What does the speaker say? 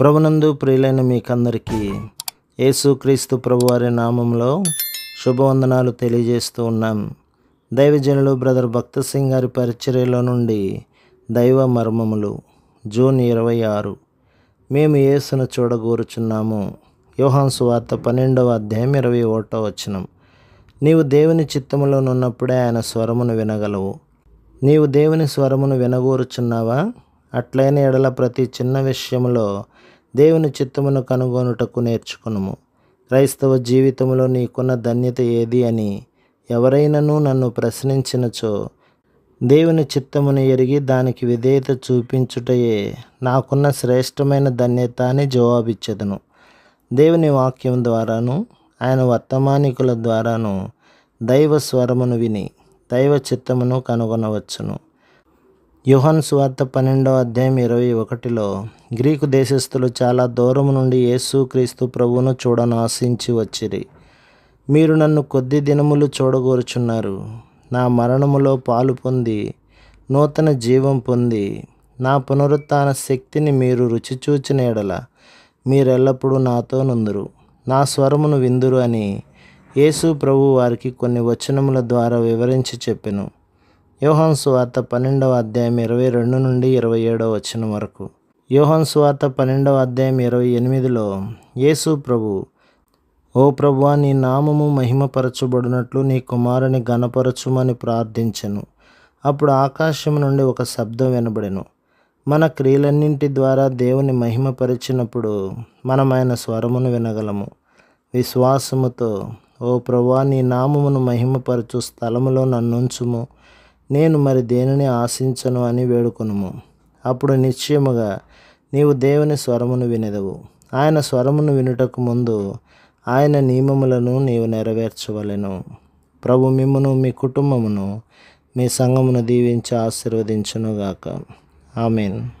ప్రభునందు ప్రియులైన మీకందరికీ యేసుక్రీస్తు ప్రభువారి నామంలో శుభవందనాలు తెలియజేస్తూ ఉన్నాం. దైవజనులు బ్రదర్ భక్త సింగ్ గారి పరిచర్యలో నుండి దైవ మర్మములు జూన్ ఇరవై ఆరు. మేము యేసును చూడగోరుచున్నాము. యోహాన్ సువార్త పన్నెండవ అధ్యాయం ఇరవై ఒకటో వచనం. నీవు దేవుని చిత్తములోనున్నప్పుడే ఆయన స్వరమును వినగలవు. నీవు దేవుని స్వరమును వినగోరుచున్నావా? అట్లైన ఎడల ప్రతి చిన్న విషయంలో దేవుని చిత్తమును కనుగొనుటకు నేర్చుకునుము. క్రైస్తవ జీవితంలో నీకున్న ధన్యత ఏది అని ఎవరైనను నన్ను ప్రశ్నించినచో దేవుని చిత్తమును ఎరిగి దానికి విధేయత చూపించుటయే నాకున్న శ్రేష్టమైన ధన్యత అని జవాబిచ్చెదను. దేవుని వాక్యం ద్వారాను ఆయన వర్తమానికుల ద్వారాను దైవ స్వరమును విని దైవ చిత్తమును కనుగొనవచ్చును. యుహన్ సువార్త పన్నెండో అధ్యాయం ఇరవై ఒకటిలో గ్రీకు దేశస్థులు చాలా దూరం నుండి యేసుక్రీస్తు ప్రభువును చూడను ఆశించి వచ్చిరి. మీరు నన్ను కొద్ది దినములు చూడగోరుచున్నారు. నా మరణములో పాలు పొంది నూతన జీవం పొంది నా పునరుత్న శక్తిని మీరు రుచి చూచిన ఎడల మీరెల్లప్పుడూ నాతో నుందురు. నా స్వరమును విందురు అని యేసు ప్రభు వారికి కొన్ని వచనముల ద్వారా వివరించి చెప్పెను. యోహాన్ సువార్త పన్నెండవ అధ్యాయం ఇరవై రెండు నుండి ఇరవై ఏడవ వచ్చిన వరకు. యోహాన్ సువార్త పన్నెండవ అధ్యాయం ఇరవై ఎనిమిదిలో యేసు ప్రభు ఓ ప్రభువా నీ నామము మహిమపరచబడినట్లు నీ కుమారుని గణపరచుమని ప్రార్థించెను. అప్పుడు ఆకాశం నుండి ఒక శబ్దం వినబడెను. మన క్రియలన్నింటి ద్వారా దేవుని మహిమపరిచినప్పుడు మనం ఆయన స్వరమును వినగలము. విశ్వాసముతో ఓ ప్రభా నీ నామమును మహిమపరచు స్థలములో నన్నుంచుము. నేను మరి దేనిని ఆశించను అని వేడుకొనుము? అప్పుడు నిశ్చయముగా నీవు దేవుని స్వరమును వినెదవు. ఆయన స్వరమును వినుటకు ముందు ఆయన నియమములను నీవు నెరవేర్చవలెను. ప్రభు మిమ్మును మీ కుటుంబమును మీ సంఘమును దీవించి ఆశీర్వదించునుగాక. ఆమెన్.